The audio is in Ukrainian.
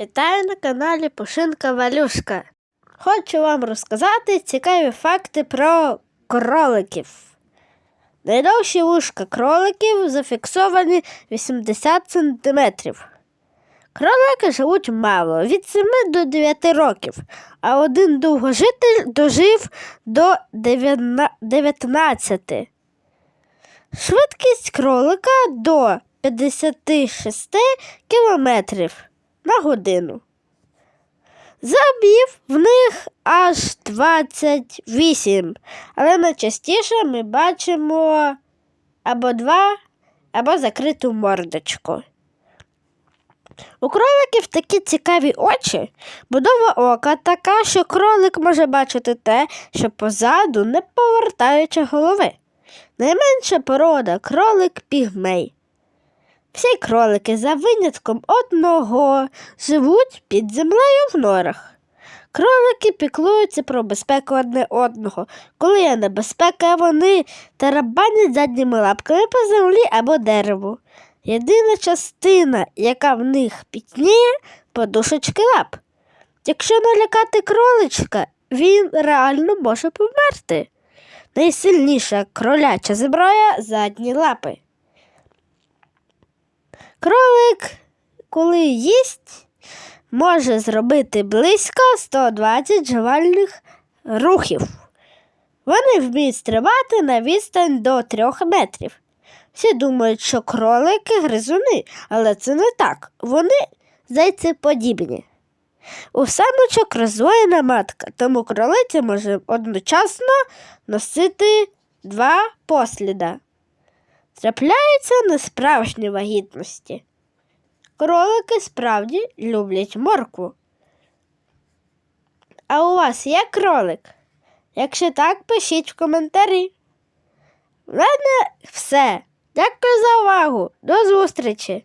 Вітаю на каналі Пушинка Валюшка. Хочу вам розказати цікаві факти про кроликів. Найдовші вушка кроликів зафіксовані 80 см. Кролики живуть мало від 7 до 9 років, а один довгожитель дожив до 19. Швидкість кролика до 56 кілометрів на годину. Забів в них аж 28, але найчастіше ми бачимо або два, або закриту мордочку. У кроликів такі цікаві очі, будова ока така, що кролик може бачити те, що позаду, не повертаючи голови. Найменша порода кролик пігмей. Всі кролики за винятком одного живуть під землею в норах. Кролики піклуються про безпеку одне одного. Коли є небезпека, вони тарабанять задніми лапками по землі або дереву. Єдина частина, яка в них пітніє, подушечки лап. Якщо налякати кроличка, він реально може померти. Найсильніша кроляча зброя задні лапи. Кролик, коли їсть, може зробити близько 120 жувальних рухів. Вони вміють стрибати на відстань до 3 метрів. Всі думають, що кролики гризуни, але це не так. Вони зайцеподібні. У самочок роздвоєна матка, тому кролиця може одночасно носити два посліда. Трапляються несправжні вагітності. Кролики справді люблять моркву. А у вас є кролик? Якщо так, пишіть в коментарі. В мене все. Дякую за увагу. До зустрічі!